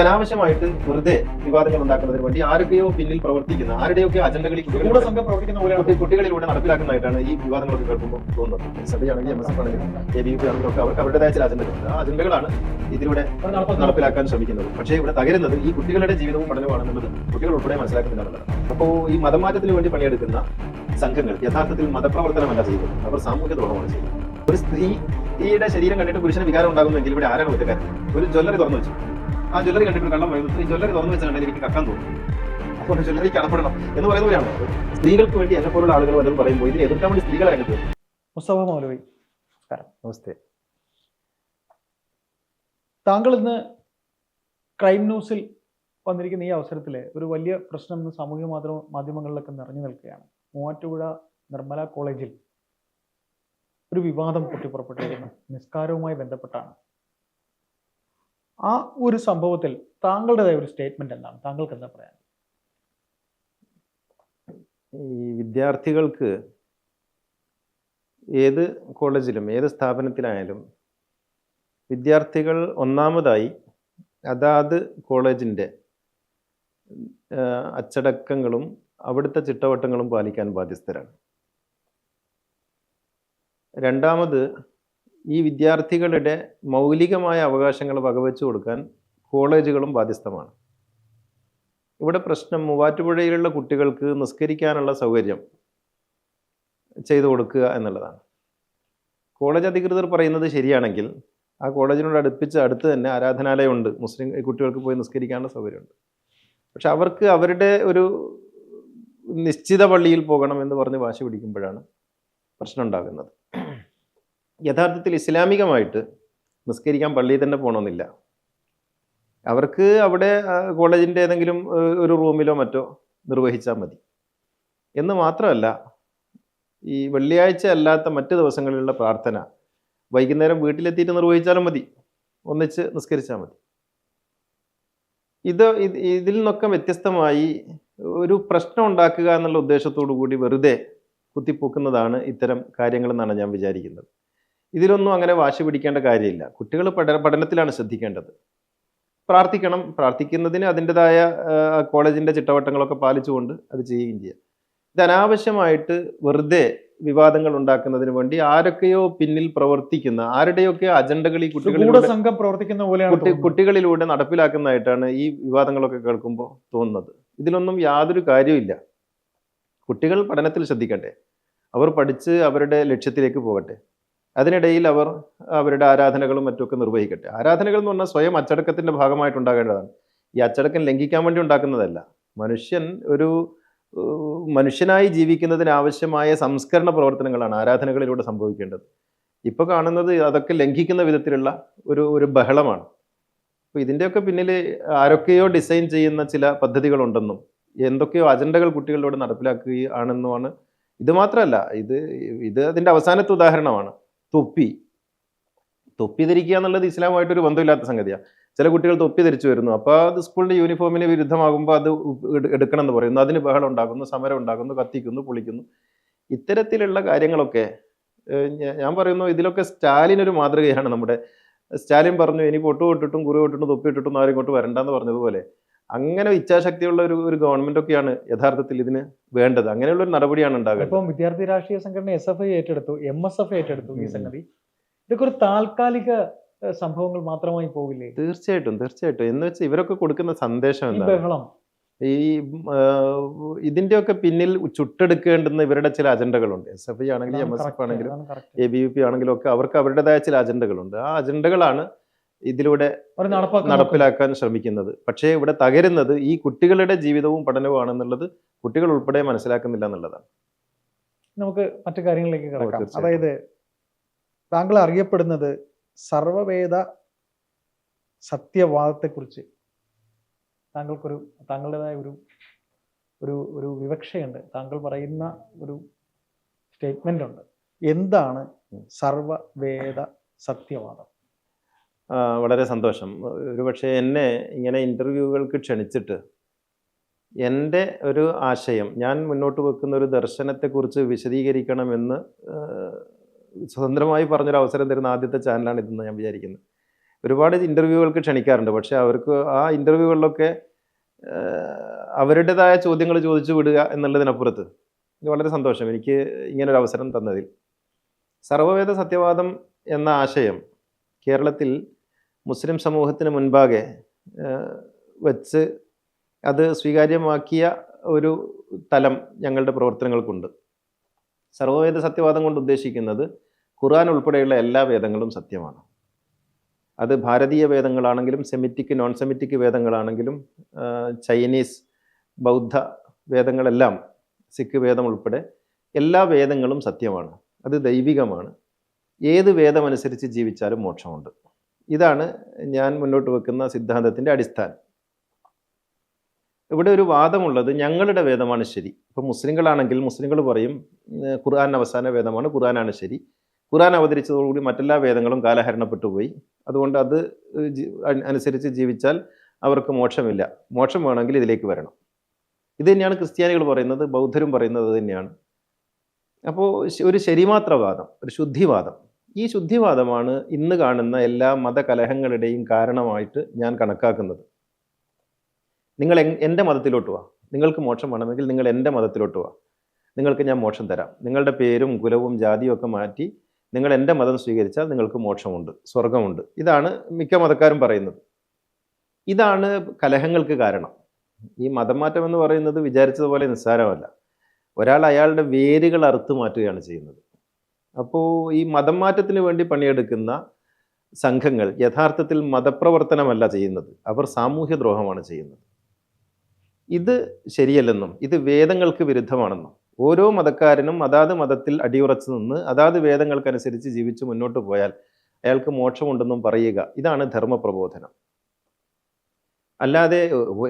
അനാവശ്യമായിട്ട് വെറുതെ വിവാദങ്ങൾ ഉണ്ടാക്കുന്നതിന് വേണ്ടി ആരൊക്കെയോ പിന്നിൽ പ്രവർത്തിക്കുന്ന ആരുടെയൊക്കെ അജണ്ടകളിൽ കുട്ടികളുടെ സംഘം പ്രവർത്തിക്കുന്ന പോലെയാണ്. കുട്ടി- കുട്ടികളിലൂടെ നടപ്പിലാക്കുന്നതായിട്ടാണ് ഈ വിവാദങ്ങളൊക്കെ കേൾക്കുമ്പോൾ തോന്നുന്നത്. സഭയാണെങ്കിൽ എം എസ് എഫ് ആണെങ്കിലും എ ബി പി ആണെങ്കിലും ഒക്കെ അവർക്ക് അവരുടേതായ ചില അജണ്ടകളുണ്ട്. ആ അജണ്ടകളാണ് ഇതിലൂടെ നടപ്പിലാക്കാൻ ശ്രമിക്കുന്നത്. പക്ഷേ ഇവിടെ തകരുന്നത് ഈ കുട്ടികളുടെ ജീവിതവും പഠനവുമാണെന്നുള്ളത് കുട്ടികൾ ഉൾപ്പെടെ മനസ്സിലാക്കുന്നില്ല. എന്നുള്ളതാണ് അപ്പോൾ ഈ മതമാറ്റത്തിന് വേണ്ടി പണിയെടുക്കുന്ന സംഘങ്ങൾ യഥാർത്ഥത്തിൽ മതപ്രവർത്തനമല്ല ചെയ്യുന്നത്. അവർ സാമൂഹ്യ ദ്രോഹമാണ് ചെയ്യുന്നത്. ഒരു സ്ത്രീയുടെ ശരീരം കണ്ടിട്ട് പുരുഷന് വികാരം ഉണ്ടാകുമെങ്കിൽ ഇവിടെ ആരാണ് കുറ്റക്കാരൻ? ഒരു ജ്വല്ലറി തുറന്നു വെച്ചു. ആ ജ്വല്ലറി കണ്ടിട്ട് കള്ളം പറയുന്നത് ഈ ജ്വല്ലറി തുറന്നു വെച്ചാൽ എനിക്ക് കക്കാൻ തോന്നും. അപ്പോൾ ജ്വല്ലറിക്ക് അടപ്പെടണം എന്ന് പറയുന്ന പോലെയാണ്. സ്ത്രീകൾക്ക് വേണ്ടി എന്നെ പോലുള്ള ആളുകൾ വല്ലതും പറയുമ്പോൾ ഇതിനെ എതിർക്കാൻ വേണ്ടി സ്ത്രീകളെ രംഗത്ത് മുസ്തഫ മൗലവി നമസ്തേ. താങ്കൾ ഇന്ന് ക്രൈം ന്യൂസിൽ വന്നിരിക്കുന്ന ഈ അവസരത്തിൽ ഒരു വലിയ പ്രശ്നം ഇന്ന് സാമൂഹ്യ മാധ്യമ മാധ്യമങ്ങളിലൊക്കെ നിറഞ്ഞു നിൽക്കുകയാണ്. മൂവാറ്റുപുഴ നിർമ്മല കോളേജിൽ ഒരു വിവാദം പൊട്ടിപ്പുറപ്പെട്ടിരിക്കുന്നു. നിസ്കാരവുമായി ബന്ധപ്പെട്ടാണ്. ആ ഒരു സംഭവത്തിൽ താങ്കളുടേതായ ഒരു സ്റ്റേറ്റ്മെന്റ് എന്താണ്? താങ്കൾക്ക് എന്താ പറയാൻ ഈ വിദ്യാർത്ഥികൾക്ക് ഏത് കോളേജിലും ഏത് സ്ഥാപനത്തിലായാലും വിദ്യാർത്ഥികൾ ഒന്നാമതായി അതാത് കോളേജിന്റെ അച്ചടക്കങ്ങളും അവിടുത്തെ ചിട്ടവട്ടങ്ങളും പാലിക്കാൻ ബാധ്യസ്ഥരാണ്. രണ്ടാമത് ഈ വിദ്യാർത്ഥികളുടെ മൗലികമായ അവകാശങ്ങൾ വകവെച്ചു കൊടുക്കാൻ കോളേജുകളും ബാധ്യസ്ഥമാണ്. ഇവിടെ പ്രശ്നം മൂവാറ്റുപുഴയിലുള്ള കുട്ടികൾക്ക് നിസ്കരിക്കാനുള്ള സൗകര്യം ചെയ്തു കൊടുക്കുക എന്നുള്ളതാണ്. കോളേജ് അധികൃതർ പറയുന്നത് ശരിയാണെങ്കിൽ ആ കോളേജിനോട് അടുപ്പിച്ച് അടുത്ത് തന്നെ ആരാധനാലയമുണ്ട്. മുസ്ലിം കുട്ടികൾക്ക് പോയി നിസ്കരിക്കാനുള്ള സൗകര്യമുണ്ട്. പക്ഷെ അവർക്ക് അവരുടെ ഒരു നിശ്ചിത പള്ളിയിൽ പോകണം എന്ന് പറഞ്ഞ് വാശി പിടിക്കുമ്പോഴാണ് പ്രശ്നം ഉണ്ടാകുന്നത്. യഥാർത്ഥത്തിൽ ഇസ്ലാമികമായിട്ട് നിസ്കരിക്കാൻ പള്ളിയിൽ തന്നെ പോകണമെന്നില്ല. അവർക്ക് അവിടെ കോളേജിന്റെ ഏതെങ്കിലും ഒരു റൂമിലോ മറ്റോ നിർവഹിച്ചാൽ മതി. എന്ന് മാത്രമല്ല ഈ വെള്ളിയാഴ്ച അല്ലാത്ത മറ്റ് ദിവസങ്ങളിലുള്ള പ്രാർത്ഥന വൈകുന്നേരം വീട്ടിലെത്തിയിട്ട് നിർവഹിച്ചാലും മതി. ഒന്നിച്ച് നിസ്കരിച്ചാൽ മതി. ഇത് ഇതിൽ നിന്നൊക്കെ വ്യത്യസ്തമായി ഒരു പ്രശ്നം ഉണ്ടാക്കുക എന്നുള്ള ഉദ്ദേശത്തോടു കൂടി വെറുതെ കുത്തിപ്പൊക്കുന്നതാണ് ഇത്തരം കാര്യങ്ങളെന്നാണ് ഞാൻ വിചാരിക്കുന്നത്. ഇതിലൊന്നും അങ്ങനെ വാശി പിടിക്കേണ്ട കാര്യമില്ല. കുട്ടികൾ പഠന പഠനത്തിലാണ് ശ്രദ്ധിക്കേണ്ടത്. പ്രാർത്ഥിക്കണം. പ്രാർത്ഥിക്കുന്നതിന് അതിന്റെതായ കോളേജിന്റെ ചിട്ടവട്ടങ്ങളൊക്കെ പാലിച്ചുകൊണ്ട് അത് ചെയ്യുകയും ചെയ്യാം. ഇത് അനാവശ്യമായിട്ട് വെറുതെ വിവാദങ്ങൾ ഉണ്ടാക്കുന്നതിന് വേണ്ടി ആരൊക്കെയോ പിന്നിൽ പ്രവർത്തിക്കുന്ന ആരുടെയൊക്കെ അജണ്ടകൾ ഈ കുട്ടികളിലൂടെ സംഘം പ്രവർത്തിക്കുന്ന പോലെയാണ്. കുട്ടികളിലൂടെ നടപ്പിലാക്കുന്നതായിട്ടാണ് ഈ വിവാദങ്ങളൊക്കെ കേൾക്കുമ്പോൾ തോന്നുന്നത്. ഇതിലൊന്നും യാതൊരു കാര്യമില്ല കുട്ടികൾ പഠനത്തിൽ ശ്രദ്ധിക്കട്ടെ. അവർ പഠിച്ച് അവരുടെ ലക്ഷ്യത്തിലേക്ക് പോകട്ടെ. അതിനിടയിൽ അവർ അവരുടെ ആരാധനകളും മറ്റുമൊക്കെ നിർവഹിക്കട്ടെ. ആരാധനകൾ എന്ന് പറഞ്ഞാൽ സ്വയം അച്ചടക്കത്തിന്റെ ഭാഗമായിട്ടുണ്ടാകേണ്ടതാണ്. ഈ അച്ചടക്കം ലംഘിക്കാൻ വേണ്ടി ഉണ്ടാക്കുന്നതല്ല. മനുഷ്യൻ ഒരു മനുഷ്യനായി ജീവിക്കുന്നതിന് ആവശ്യമായ സംസ്കരണ പ്രവർത്തനങ്ങളാണ് ആരാധനകളിലൂടെ സംഭവിക്കേണ്ടത്. ഇപ്പോൾ കാണുന്നത് അതൊക്കെ ലംഘിക്കുന്ന വിധത്തിലുള്ള ഒരു ഒരു ബഹളമാണ്. അപ്പോൾ ഇതിന്റെയൊക്കെ പിന്നിൽ ആരൊക്കെയോ ഡിസൈൻ ചെയ്യുന്ന ചില പദ്ധതികളുണ്ടെന്നും എന്തൊക്കെയോ അജണ്ടകൾ കുട്ടികളിലൂടെ നടപ്പിലാക്കുകയാണെന്നുമാണ്. ഇത് മാത്രമല്ല ഇത് ഇത് അതിന്റെ അവസാനത്തെ ഉദാഹരണമാണ്. തൊപ്പി. തൊപ്പി ധരിക്കുക എന്നുള്ളത് ഇസ്ലാമായിട്ടൊരു ബന്ധമില്ലാത്ത സംഗതിയാണ് ചില കുട്ടികൾ തൊപ്പി ധരിച്ചു വരുന്നു. അപ്പോൾ അത് സ്കൂളിന്റെ യൂണിഫോമിന് വിരുദ്ധമാകുമ്പോൾ അത് എടു- എടുക്കണം എന്ന് പറയുന്നു. അതിന് ബഹളം ഉണ്ടാക്കുന്നു സമരം ഉണ്ടാക്കുന്നു കത്തിക്കുന്നു പൊളിക്കുന്നു. ഇത്തരത്തിലുള്ള കാര്യങ്ങളൊക്കെ ഞാൻ പറയുന്നു ഇതിലൊക്കെ സ്റ്റാലിൻ ഒരു മാതൃകയാണ് നമ്മുടെ. സ്റ്റാലിൻ പറഞ്ഞു ഇനി പൊട്ടു തൊട്ടിട്ടും കുറി തൊട്ടിട്ടും തൊപ്പി ഇട്ടിട്ടും ആരും ഇങ്ങോട്ട് വരണ്ടെന്ന് പറഞ്ഞതുപോലെ അങ്ങനെ ഇച്ഛാശക്തിയുള്ള ഒരു ഒരു ഗവൺമെന്റ് ഒക്കെയാണ് യഥാർത്ഥത്തിൽ ഇതിന് വേണ്ടത്. അങ്ങനെയുള്ള ഒരു നടപടിയാണ് ഉണ്ടാകുന്നത് ഇപ്പം വിദ്യാർത്ഥി രാഷ്ട്രീയ സംഘടന എസ് എഫ് ഐ ഏറ്റെടുത്തു എം എസ് എഫ് ഏറ്റെടുത്തു ഈ സംഗതി. ഇതൊക്കെ ഒരു താൽക്കാലിക സംഭവങ്ങൾ മാത്രമായി പോകില്ലേ തീർച്ചയായിട്ടും തീർച്ചയായിട്ടും. എന്ന് വെച്ചാൽ ഇവരൊക്കെ കൊടുക്കുന്ന സന്ദേശം എന്താ എന്താണ്? ഈ ഇതിന്റെയൊക്കെ പിന്നിൽ ചുട്ടെടുക്കേണ്ടുന്ന ഇവരുടെ ചില അജണ്ടകളുണ്ട്. എസ് എഫ് ഐ ആണെങ്കിലും എം എസ് എഫ് ആണെങ്കിലും എ ബി വി പി ആണെങ്കിലും ഒക്കെ അവർക്ക് അവരുടേതായ ചില അജണ്ടകളുണ്ട്. ആ അജണ്ടകളാണ് ഇതിലൂടെ നടപ്പിലാക്കാൻ ശ്രമിക്കുന്നത്. പക്ഷേ ഇവിടെ തകരുന്നത് ഈ കുട്ടികളുടെ ജീവിതവും പഠനവും ആണെന്നുള്ളത് കുട്ടികൾ ഉൾപ്പെടെ മനസ്സിലാക്കുന്നില്ല എന്നുള്ളതാണ്. നമുക്ക് മറ്റു കാര്യങ്ങളിലേക്ക് കിടക്കാം. അതായത് താങ്കൾ അറിയപ്പെടുന്നത് സർവവേദ സത്യവാദത്തെക്കുറിച്ച് താങ്കൾക്കൊരു താങ്കളുടേതായ ഒരു ഒരു ഒരു വിവക്ഷയുണ്ട്. താങ്കൾ പറയുന്ന ഒരു സ്റ്റേറ്റ്മെന്റ് ഉണ്ട് എന്താണ് സർവവേദ സത്യവാദം? വളരെ സന്തോഷം. ഒരുപക്ഷെ എന്നെ ഇങ്ങനെ ഇന്റർവ്യൂകൾക്ക് ക്ഷണിച്ചിട്ട് എന്റെ ഒരു ആശയം ഞാൻ മുന്നോട്ട് വെക്കുന്ന ഒരു ദർശനത്തെക്കുറിച്ച് വിശദീകരിക്കണമെന്ന് സ്വതന്ത്രമായി പറഞ്ഞൊരു അവസരം തരുന്ന ആദ്യത്തെ ചാനലാണ് ഇതെന്ന് ഞാൻ വിചാരിക്കുന്നത് ഒരുപാട് ഇന്റർവ്യൂകൾക്ക് ക്ഷണിക്കാറുണ്ട്. പക്ഷേ അവർക്ക് ആ ഇന്റർവ്യൂകളിലൊക്കെ അവരുടേതായ ചോദ്യങ്ങൾ ചോദിച്ചു വിടുക എന്നുള്ളതിനപ്പുറത്ത് വളരെ സന്തോഷം. എനിക്ക് ഇങ്ങനൊരു അവസരം തന്നതിൽ. സർവവേദ സത്യവാദം എന്ന ആശയം കേരളത്തിൽ മുസ്ലിം സമൂഹത്തിന് മുൻപാകെ വച്ച് അത് സ്വീകാര്യമാക്കിയ ഒരു തലം ഞങ്ങളുടെ പ്രവർത്തനങ്ങൾക്കുണ്ട്. സർവവേദ സത്യവാദം കൊണ്ട് ഉദ്ദേശിക്കുന്നത് ഖുർആൻ ഉൾപ്പെടെയുള്ള എല്ലാ വേദങ്ങളും സത്യമാണ്. അത് ഭാരതീയ വേദങ്ങളാണെങ്കിലും സെമിറ്റിക് നോൺ സെമിറ്റിക് വേദങ്ങളാണെങ്കിലും ചൈനീസ് ബൗദ്ധ വേദങ്ങളെല്ലാം സിഖ് വേദം ഉൾപ്പെടെ എല്ലാ വേദങ്ങളും സത്യമാണ്. അത് ദൈവികമാണ്. ഏത് വേദമനുസരിച്ച് ജീവിച്ചാലും മോക്ഷമുണ്ട്. ഇതാണ് ഞാൻ മുന്നോട്ട് വെക്കുന്ന സിദ്ധാന്തത്തിന്റെ അടിസ്ഥാനം. ഇവിടെ ഒരു വാദമുള്ളത് ഞങ്ങളുടെ വേദമാണ് ശരി. ഇപ്പം മുസ്ലിങ്ങളാണെങ്കിൽ മുസ്ലിങ്ങൾ പറയും ഖുർആൻ അവസാന വേദമാണ് ഖുർആനാണ് ശരി. ഖുർആൻ അവതരിച്ചതോടുകൂടി മറ്റെല്ലാ വേദങ്ങളും കാലഹരണപ്പെട്ടു പോയി. അതുകൊണ്ട് അത് അനുസരിച്ച് ജീവിച്ചാൽ അവർക്ക് മോക്ഷമില്ല. മോക്ഷം വേണമെങ്കിൽ ഇതിലേക്ക് വരണം. ഇത് തന്നെയാണ് ക്രിസ്ത്യാനികൾ പറയുന്നത് ബൗദ്ധരും പറയുന്നത് തന്നെയാണ്. അപ്പോൾ ഒരു ശരിമാത്രവാദം ഒരു ശുദ്ധിവാദം. ഈ ശുദ്ധിവാദമാണ് ഇന്ന് കാണുന്ന എല്ലാ മതകലഹങ്ങളുടെയും കാരണമായിട്ട് ഞാൻ കണക്കാക്കുന്നത്. നിങ്ങൾ എൻ- എന്റെ മതത്തിലോട്ട് വാ. നിങ്ങൾക്ക് മോക്ഷം വേണമെങ്കിൽ നിങ്ങൾ എന്റെ മതത്തിലോട്ട് വാ. നിങ്ങൾക്ക് ഞാൻ മോക്ഷം തരാം. നിങ്ങളുടെ പേരും കുലവും ജാതിയും ഒക്കെ മാറ്റി നിങ്ങൾ എന്റെ മതം സ്വീകരിച്ചാൽ നിങ്ങൾക്ക് മോക്ഷമുണ്ട് സ്വർഗമുണ്ട് ഇതാണ് മിക്ക മതക്കാരും പറയുന്നത്. ഇതാണ് കലഹങ്ങൾക്ക് കാരണം. ഈ മതമാറ്റം എന്ന് പറയുന്നത് വിചാരിച്ചതുപോലെ നിസ്സാരമല്ല. ഒരാൾ അയാളുടെ വേരുകൾ അറുത്തു മാറ്റുകയാണ് ചെയ്യുന്നത്. അപ്പോൾ ഈ മതം മാറ്റത്തിന് വേണ്ടി പണിയെടുക്കുന്ന സംഘങ്ങൾ യഥാർത്ഥത്തിൽ മതപ്രവർത്തനമല്ല ചെയ്യുന്നത്. അവർ സാമൂഹ്യദ്രോഹമാണ് ചെയ്യുന്നത്. ഇത് ശരിയല്ലെന്നും ഇത് വേദങ്ങൾക്ക് വിരുദ്ധമാണെന്നും ഓരോ മതക്കാരനും അതാത് മതത്തിൽ അടിയുറച്ചു നിന്ന് അതാത് വേദങ്ങൾക്കനുസരിച്ച് ജീവിച്ച് മുന്നോട്ട് പോയാൽ അയാൾക്ക് മോക്ഷമുണ്ടെന്നും പറയുക. ഇതാണ് ധർമ്മപ്രബോധനം. അല്ലാതെ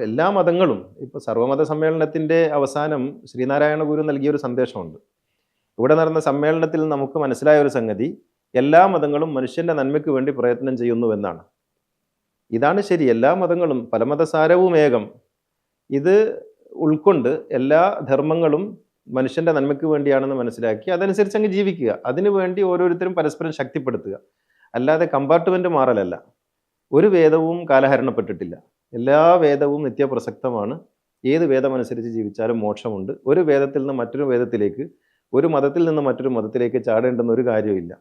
എല്ലാ മതങ്ങളും ഇപ്പോൾ സർവമത സമ്മേളനത്തിന്റെ അവസാനം ശ്രീനാരായണ ഗുരു നൽകിയൊരു സന്ദേശമുണ്ട്. ഇവിടെ നടന്ന സമ്മേളനത്തിൽ നമുക്ക് മനസ്സിലായ ഒരു സംഗതി എല്ലാ മതങ്ങളും മനുഷ്യന്റെ നന്മയ്ക്ക് വേണ്ടി പ്രയത്നം ചെയ്യുന്നുവെന്നാണ് ഇതാണ് ശരി എല്ലാ മതങ്ങളും പലമതസാരവും ഏകം. ഇത് ഉൾക്കൊണ്ട് എല്ലാ ധർമ്മങ്ങളും മനുഷ്യന്റെ നന്മയ്ക്ക് വേണ്ടിയാണെന്ന് മനസ്സിലാക്കി അതനുസരിച്ച് അങ്ങ് ജീവിക്കുക. അതിനുവേണ്ടി ഓരോരുത്തരും പരസ്പരം ശക്തിപ്പെടുത്തുക. അല്ലാതെ കമ്പാർട്ട്മെന്റ് മാറലല്ല. ഒരു വേദവും കാലഹരണപ്പെട്ടിട്ടില്ല. എല്ലാ വേദവും നിത്യപ്രസക്തമാണ്. ഏത് വേദമനുസരിച്ച് ജീവിച്ചാലും മോക്ഷമുണ്ട്. ഒരു വേദത്തിൽ നിന്ന് മറ്റൊരു വേദത്തിലേക്ക് ഒരു മതത്തിൽ നിന്ന് മറ്റൊരു മതത്തിലേക്ക് ചാടേണ്ടെന്ന് ഒരു കാര്യമില്ല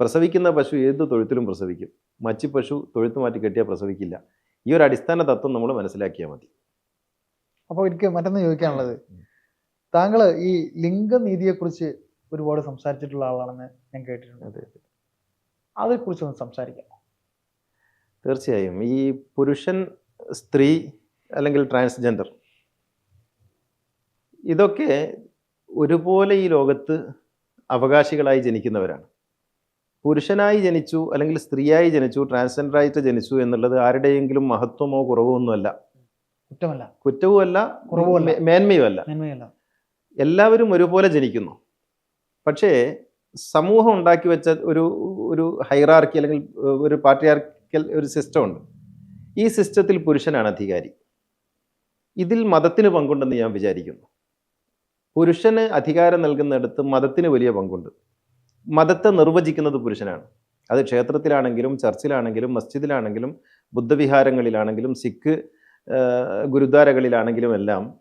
പ്രസവിക്കുന്ന പശു ഏത് തൊഴുത്തിലും പ്രസവിക്കും. മച്ചി പശു തൊഴുത്ത് മാറ്റി കെട്ടിയാൽ പ്രസവിക്കില്ല. ഈ ഒരു അടിസ്ഥാന തത്വം നമ്മൾ മനസ്സിലാക്കിയാൽ മതി. അപ്പോൾ എനിക്ക് മറ്റൊന്ന് ചോദിക്കാനുള്ളത്. താങ്കൾ ഈ ലിംഗനീതിയെക്കുറിച്ച് ഒരുപാട് സംസാരിച്ചിട്ടുള്ള ആളാണെന്ന് ഞാൻ കേട്ടിട്ടുണ്ട്. അതെ അതേക്കുറിച്ച് ഒന്ന് സംസാരിക്കാം. തീർച്ചയായും. ഈ പുരുഷൻ സ്ത്രീ അല്ലെങ്കിൽ ട്രാൻസ്ജെൻഡർ ഇതൊക്കെ ഒരുപോലെ ഈ ലോകത്ത് അവകാശികളായി ജനിക്കുന്നവരാണ്. പുരുഷനായി ജനിച്ചു അല്ലെങ്കിൽ സ്ത്രീയായി ജനിച്ചു ട്രാൻസ്ജെൻഡറായിട്ട് ജനിച്ചു എന്നുള്ളത് ആരുടെയെങ്കിലും മഹത്വമോ കുറവോ ഒന്നുമല്ല. കുറ്റമല്ല. കുറ്റവുമല്ല കുറവുമല്ല. മേന്മയുമല്ല. മേന്മയല്ല എല്ലാവരും ഒരുപോലെ ജനിക്കുന്നു. പക്ഷേ സമൂഹം ഉണ്ടാക്കി വെച്ച ഒരു ഒരു ഹൈറാർക്കി അല്ലെങ്കിൽ ഒരു പാട്രിയാർക്കൽ ഒരു സിസ്റ്റം ഉണ്ട് ഈ സിസ്റ്റത്തിൽ പുരുഷനാണ് അധികാരി. ഇതിൽ മതത്തിന് പങ്കുണ്ടെന്ന് ഞാൻ വിചാരിക്കുന്നു. പുരുഷന് അധികാരം നൽകുന്നിടത്ത് മതത്തിന് വലിയ പങ്കുണ്ട്. മതത്തെ നിർവചിക്കുന്നത് പുരുഷനാണ്. അത് ക്ഷേത്രത്തിലാണെങ്കിലും ചർച്ചിലാണെങ്കിലും മസ്ജിദിലാണെങ്കിലും ബുദ്ധവിഹാരങ്ങളിലാണെങ്കിലും സിഖ് ഗുരുദ്വാരകളിലാണെങ്കിലും എല്ലാം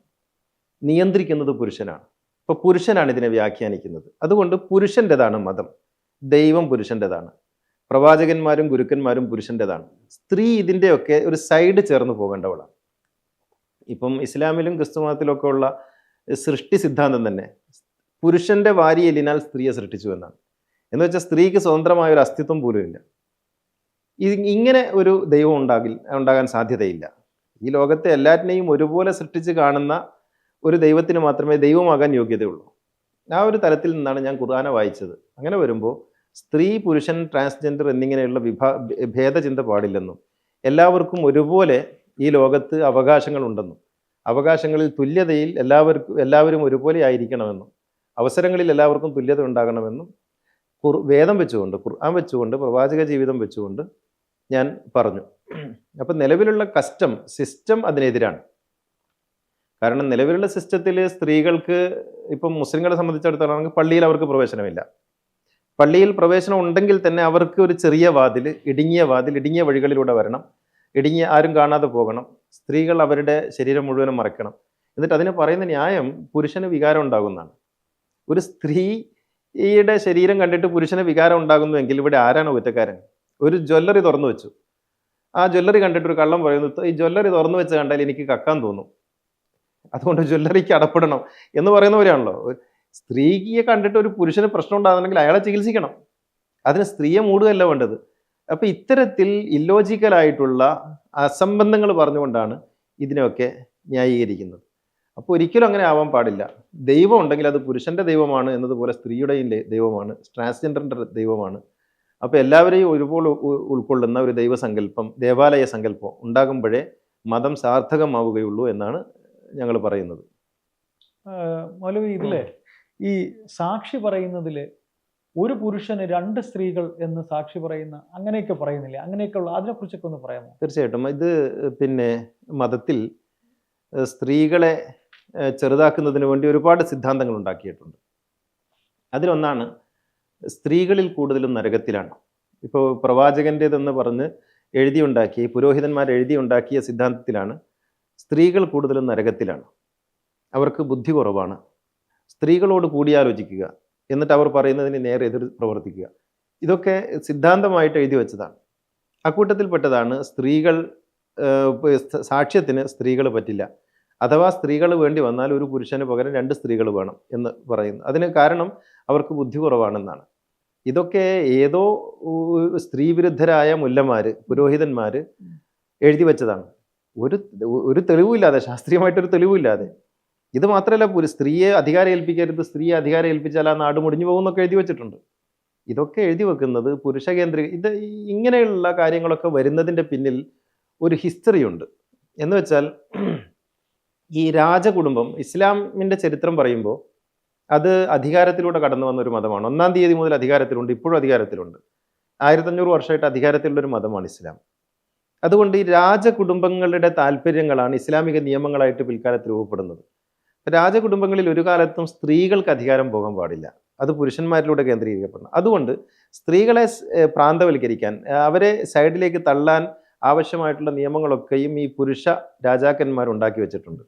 നിയന്ത്രിക്കുന്നത് പുരുഷനാണ്. ഇപ്പോൾ പുരുഷനാണ് ഇതിനെ വ്യാഖ്യാനിക്കുന്നത്. അതുകൊണ്ട് പുരുഷന്റെതാണ് മതം. ദൈവം പുരുഷന്റെതാണ്. പ്രവാചകന്മാരും ഗുരുക്കന്മാരും പുരുഷന്റെതാണ്. സ്ത്രീ ഇതിന്റെയൊക്കെ ഒരു സൈഡ് ചേർന്ന് പോകേണ്ടവളാണ്. ഇപ്പം ഇസ്ലാമിലും ക്രിസ്തു മതത്തിലൊക്കെ ഉള്ള സൃഷ്ടി സിദ്ധാന്തം തന്നെ. പുരുഷന്റെ വാരിയെല്ലിനാൽ സ്ത്രീയെ സൃഷ്ടിച്ചു എന്നാണ്. എന്ന് വെച്ചാൽ സ്ത്രീക്ക് സ്വതന്ത്രമായ ഒരു അസ്തിത്വം പോലും ഇല്ല. ഇത് ഇങ്ങനെ ഒരു ദൈവം ഉണ്ടാകിൽ ഉണ്ടാകാൻ സാധ്യതയില്ല. ഈ ലോകത്തെ എല്ലാറ്റിനെയും ഒരുപോലെ സൃഷ്ടിച്ച് കാണുന്ന ഒരു ദൈവത്തിന് മാത്രമേ ദൈവമാകാൻ യോഗ്യതയുള്ളൂ. ആ ഒരു തലത്തിൽ നിന്നാണ് ഞാൻ ഖുർആന വായിച്ചത്. അങ്ങനെ വരുമ്പോൾ സ്ത്രീ പുരുഷൻ ട്രാൻസ്ജെൻഡർ എന്നിങ്ങനെയുള്ള വിഭാ ഭേദചിന്ത പാടില്ലെന്നും എല്ലാവർക്കും ഒരുപോലെ ഈ ലോകത്ത് അവകാശങ്ങളുണ്ടെന്നും അവകാശങ്ങളിൽ തുല്യതയിൽ എല്ലാവർക്കും എല്ലാവരും ഒരുപോലെ ആയിരിക്കണമെന്നും അവസരങ്ങളിൽ എല്ലാവർക്കും തുല്യത ഉണ്ടാകണമെന്നും കുർ വേദം വെച്ചുകൊണ്ട് ഖുർആൻ വെച്ചുകൊണ്ട് പ്രവാചക ജീവിതം വെച്ചുകൊണ്ട് ഞാൻ പറഞ്ഞു. അപ്പം നിലവിലുള്ള കസ്റ്റം സിസ്റ്റം അതിനെതിരാണ്. കാരണം നിലവിലുള്ള സിസ്റ്റത്തിൽ സ്ത്രീകൾക്ക് ഇപ്പം മുസ്ലിങ്ങളെ സംബന്ധിച്ചിടത്തോളാണെങ്കിൽ പള്ളിയിൽ അവർക്ക് പ്രവേശനമില്ല. പള്ളിയിൽ പ്രവേശനം ഉണ്ടെങ്കിൽ തന്നെ അവർക്ക് ഒരു ചെറിയ വാതിൽ ഇടുങ്ങിയ വാതിൽ ഇടുങ്ങിയ വഴികളിലൂടെ വരണം. ഇടുങ്ങിയ ആരും കാണാതെ പോകണം. സ്ത്രീകൾ അവരുടെ ശരീരം മുഴുവനും മറക്കണം എന്നിട്ട് അതിന് പറയുന്ന ന്യായം പുരുഷന് വികാരം ഉണ്ടാകുന്നതാണ്. ഒരു സ്ത്രീയുടെ ശരീരം കണ്ടിട്ട് പുരുഷന് വികാരം ഉണ്ടാകുന്നുവെങ്കിൽ ഇവിടെ ആരാണ് കുറ്റക്കാരൻ? ഒരു ജ്വല്ലറി തുറന്നു വെച്ചു. ആ ജ്വല്ലറി കണ്ടിട്ട് ഒരു കള്ളം പറയുന്നു ഈ ജ്വല്ലറി തുറന്നു വെച്ച് കണ്ടാൽ എനിക്ക് കക്കാൻ തോന്നും. അതുകൊണ്ട് ജ്വല്ലറിക്ക് അടപ്പെടണം. എന്ന് പറയുന്നവരാണല്ലോ സ്ത്രീയെ കണ്ടിട്ട് ഒരു പുരുഷന് പ്രശ്നം ഉണ്ടാകുന്നുണ്ടെങ്കിൽ അയാളെ ചികിത്സിക്കണം. അതിന് സ്ത്രീയെ മൂടുകയല്ല വേണ്ടത്. അപ്പൊ ഇത്തരത്തിൽ ഇല്ലോജിക്കലായിട്ടുള്ള അസംബന്ധങ്ങൾ പറഞ്ഞുകൊണ്ടാണ് ഇതിനെയൊക്കെ ന്യായീകരിക്കുന്നത്. അപ്പോൾ ഒരിക്കലും അങ്ങനെ ആവാൻ പാടില്ല. ദൈവം ഉണ്ടെങ്കിൽ അത് പുരുഷന്റെ ദൈവമാണ് എന്നതുപോലെ സ്ത്രീയുടെയും ദൈവമാണ്. ട്രാൻസ്ജെൻഡറിന്റെ ദൈവമാണ്. അപ്പോൾ എല്ലാവരെയും ഒരുപോലെ ഉൾക്കൊള്ളുന്ന ഒരു ദൈവസങ്കല്പം ദേവാലയ സങ്കല്പം ഉണ്ടാകുമ്പോഴേ മതം സാർത്ഥകമാവുകയുള്ളൂ എന്നാണ് ഞങ്ങൾ പറയുന്നത്. മൗലവി ഇതിൽ ഈ സാക്ഷി പറയുന്നതിൽ ഒരു പുരുഷന് രണ്ട് സ്ത്രീകൾ എന്ന് സാക്ഷി പറയുന്ന അങ്ങനെയൊക്കെ പറയുന്നില്ല? അങ്ങനെയൊക്കെ ഉള്ള അതിനെ കുറിച്ചൊക്കെ ഒന്ന് പറയാമോ? തീർച്ചയായിട്ടും. ഇത് പിന്നെ മതത്തിൽ സ്ത്രീകളെ ചെറുതാക്കുന്നതിന് വേണ്ടി ഒരുപാട് സിദ്ധാന്തങ്ങൾ ഉണ്ടാക്കിയിട്ടുണ്ട്. അതിലൊന്നാണ് സ്ത്രീകളിൽ കൂടുതലും നരകത്തിലാണ്. ഇപ്പോൾ പ്രവാചകന്റേതെന്ന് പറഞ്ഞ് എഴുതിയുണ്ടാക്കിയ പുരോഹിതന്മാർ എഴുതിയുണ്ടാക്കിയ സിദ്ധാന്തത്തിലാണ് സ്ത്രീകൾ കൂടുതലും നരകത്തിലാണ്. അവർക്ക് ബുദ്ധി കുറവാണ്. സ്ത്രീകളോട് കൂടിയാലോചിക്കുക. എന്നിട്ട് അവർ പറയുന്നതിന് നേരെ എതിർ പ്രവർത്തിക്കുക. ഇതൊക്കെ സിദ്ധാന്തമായിട്ട് എഴുതി വെച്ചതാണ്. അക്കൂട്ടത്തിൽപ്പെട്ടതാണ് സ്ത്രീകൾ സാക്ഷ്യത്തിന് സ്ത്രീകൾ പറ്റില്ല. അഥവാ സ്ത്രീകൾ വേണ്ടി വന്നാൽ ഒരു പുരുഷന് പകരം രണ്ട് സ്ത്രീകൾ വേണം എന്ന് പറയുന്നു. അതിന് കാരണം അവർക്ക് ബുദ്ധി കുറവാണെന്നാണ്. ഇതൊക്കെ ഏതോ സ്ത്രീവിരുദ്ധരായ മുല്ലമാര് പുരോഹിതന്മാർ എഴുതി വെച്ചതാണ്. ഒരു ഒരു തെളിവുമില്ലാതെ ശാസ്ത്രീയമായിട്ടൊരു തെളിവുമില്ലാതെ ഇത് മാത്രമല്ല ഒരു സ്ത്രീയെ അധികാരം ഏൽപ്പിക്കരുത് സ്ത്രീയെ അധികാരം ഏൽപ്പിച്ചാൽ ആ നാട് മുടിഞ്ഞു പോകുമെന്നൊക്കെ എഴുതി വെച്ചിട്ടുണ്ട്. ഇതൊക്കെ എഴുതി വെക്കുന്നത് പുരുഷ കേന്ദ്ര ഇത് ഇങ്ങനെയുള്ള കാര്യങ്ങളൊക്കെ വരുന്നതിന്റെ പിന്നിൽ ഒരു ഹിസ്റ്ററി ഉണ്ട്. എന്ന് വെച്ചാൽ ഈ രാജകുടുംബം ഇസ്ലാമിന്റെ ചരിത്രം പറയുമ്പോൾ അത് അധികാരത്തിലൂടെ കടന്നു വന്ന ഒരു മതമാണ്. ഒന്നാം തീയതി മുതൽ അധികാരത്തിലുണ്ട് ഇപ്പോഴും അധികാരത്തിലുണ്ട്. ആയിരത്തഞ്ഞൂറ് വർഷമായിട്ട് അധികാരത്തിലുള്ള ഒരു മതമാണ് ഇസ്ലാം. അതുകൊണ്ട് ഈ രാജകുടുംബങ്ങളുടെ താല്പര്യങ്ങളാണ് ഇസ്ലാമിക നിയമങ്ങളായിട്ട് പിൽക്കാലത്ത് രൂപപ്പെടുന്നത്. രാജകുടുംബങ്ങളിൽ ഒരു കാലത്തും സ്ത്രീകൾക്ക് അധികാരം പോകാൻ പാടില്ല. അത് പുരുഷന്മാരിലൂടെ കേന്ദ്രീകരിക്കപ്പെടണം. അതുകൊണ്ട് സ്ത്രീകളെ പ്രാന്തവൽക്കരിക്കാൻ അവരെ സൈഡിലേക്ക് തള്ളാൻ ആവശ്യമായിട്ടുള്ള നിയമങ്ങളൊക്കെയും ഈ പുരുഷ രാജാക്കന്മാർ ഉണ്ടാക്കി വെച്ചിട്ടുണ്ട്.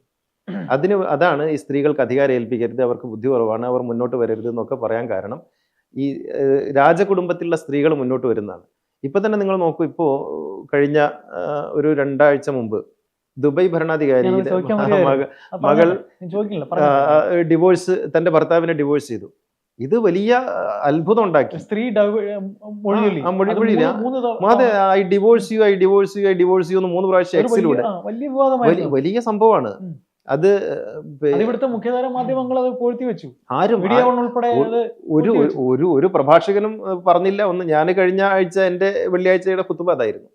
അതിന് അതാണ് ഈ സ്ത്രീകൾക്ക് അധികാരം ഏൽപ്പിക്കരുത് അവർക്ക് ബുദ്ധി കുറവാണ് അവർ മുന്നോട്ട് വരരുത് എന്നൊക്കെ പറയാൻ കാരണം ഈ രാജകുടുംബത്തിലുള്ള സ്ത്രീകൾ മുന്നോട്ട് വരുന്നതാണ്. ഇപ്പം തന്നെ നിങ്ങൾ നോക്കൂ ഇപ്പോൾ കഴിഞ്ഞ ഒരു രണ്ടാഴ്ച മുമ്പ് ദുബായ് ആ, മകൾ. ഡിവോഴ്സ് തന്റെ ഭർത്താവിനെ ഡിവോഴ്സ് ചെയ്തു. ഇത് വലിയ അത്ഭുതം ഉണ്ടാക്കി. സ്ത്രീ അത് I divorce you I divorce you I divorce you എന്ന് മൂന്ന് പ്രാവശ്യം എക്സിലൂടെ. വലിയ സംഭവമാണ്. അത് ഇവിടുത്തെ മുഖ്യധാര മാധ്യമങ്ങൾ അത് പൂഴ്ത്തി വെച്ചു. ആരും ഉൾപ്പെടെ ഒരു- ഒരു ഒരു- ഒരു ഒരു പ്രഭാഷകനും പറഞ്ഞില്ല. ഒന്ന് ഞാൻ കഴിഞ്ഞ ആഴ്ച എന്റെ വെള്ളിയാഴ്ചയുടെ കുത്തുബ അതായിരുന്നു.